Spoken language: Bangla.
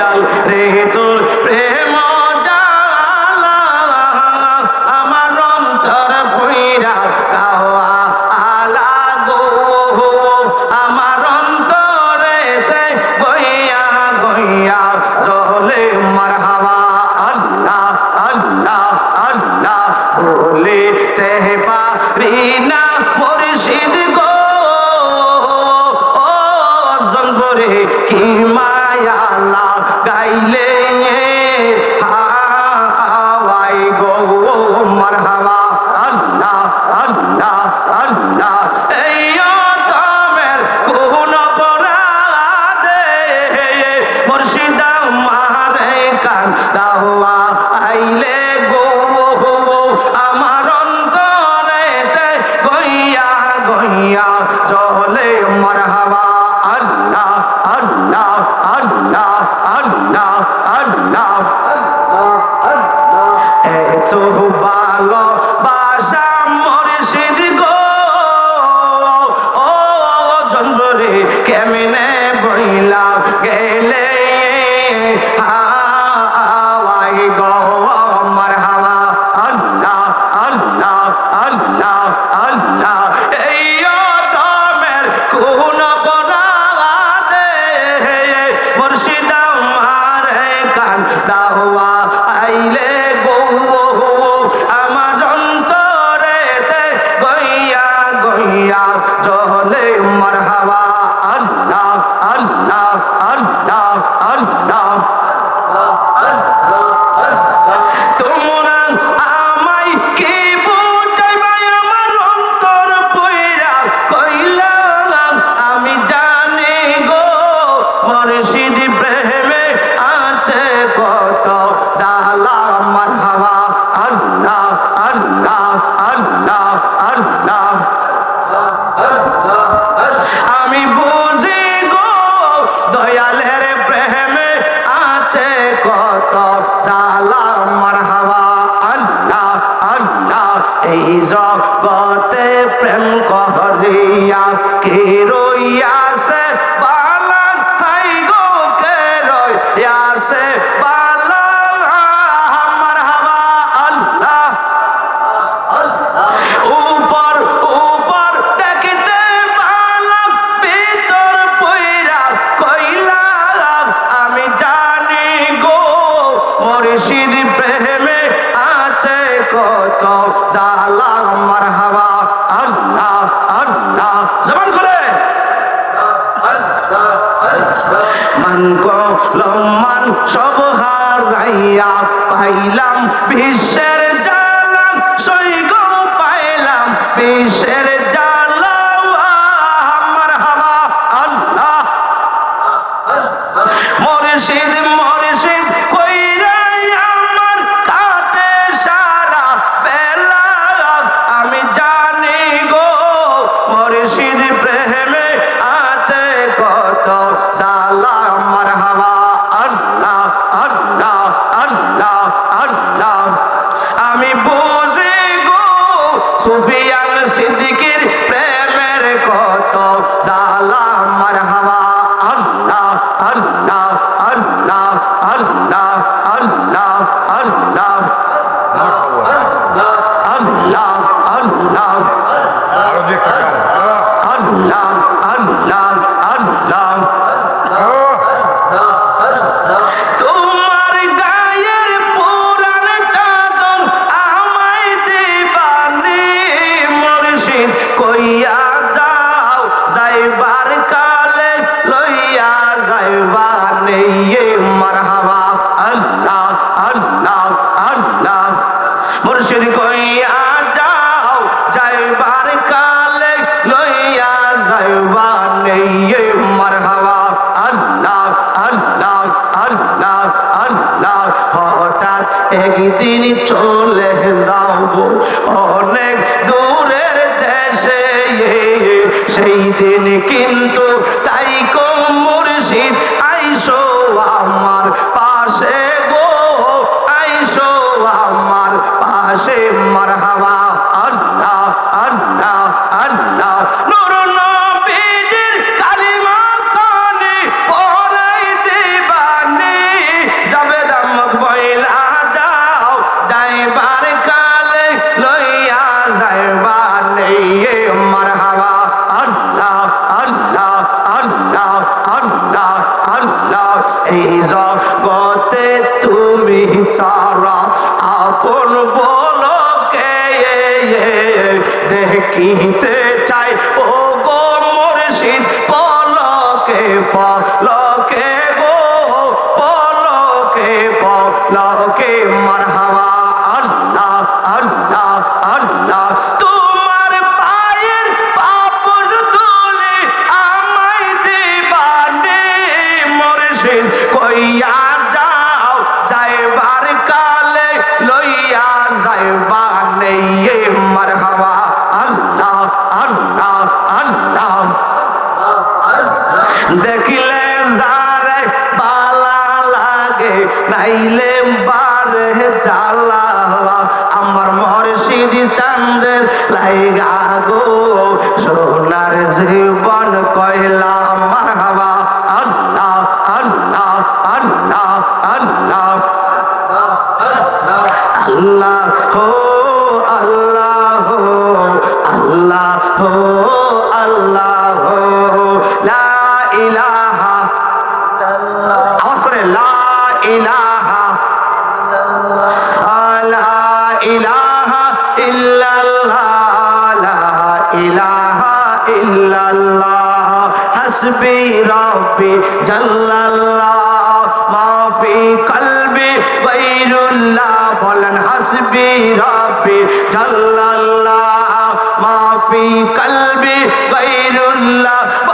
দয়াল রে তোর প্রেম দমের করিয়া কে পাইলাম বিশ্বের noche de cor কইয়া যাও, যাইবার কালে লইয়া যাইবা নেই। মারহাবা, আল্লাহ আল্লাহ আল্লাহ। দেখিলে যারে বালা লাগে, নাইলে বারে জালা আমার মর্শিদ চান্দের লাইগা গো, সোনার জীবন কয়লা। আল্লাহ হো আল্লাহ হো আল্লাহ হো আল্লাহ হো, লা ইলাহা আওয়াজ করে, লা ইলাহা লা ইলাহা ইল্লাল্লাহ, লা ইলাহা ইল্লাল্লাহ। হাসবি রাব্বি জাল্লাল্লাহ। মা ফি কলবি গায়রুল্লাহ হাসবি রাব্বি জাল্লাল্লাহ মা ফি কলবি গায়রুল্লাহ।